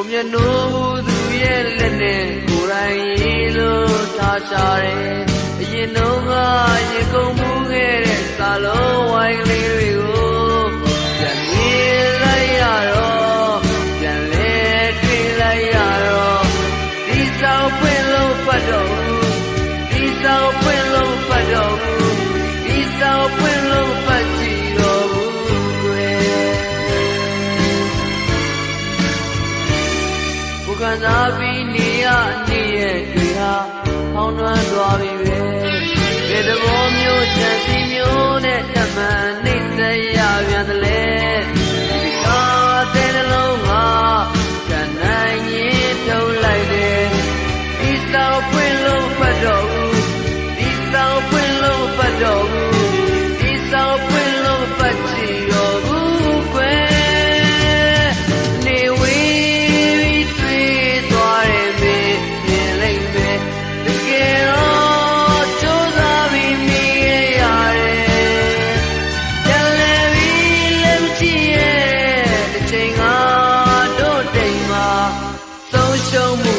ကိုမျက်နှာသူရဲ့လက်နဲ့ကိုယ်တိုင်ရေးလို့ထားရှာတယ်အရင်တော့ကရေကုန်မှုခဲ့တဲ့စာလုံးဝိုင်းကလေးတွေကိုပြန်မြင်လိုက်ရတော့ပြန်လဲတွေ့လိုက်ရတော့ဒီစောက်ပွင့်လို့ပတ်တော့ဘူးဒီစောက်ပွင့်လို့ပတ်တော့ စားပြီးနေရနေရဲ့တွေဟာပေါင်းတွန်းသွားပြီပဲဘယ်သဘောမျိုးချမ်းစီမျိုးနဲ့တမန်နေ show me.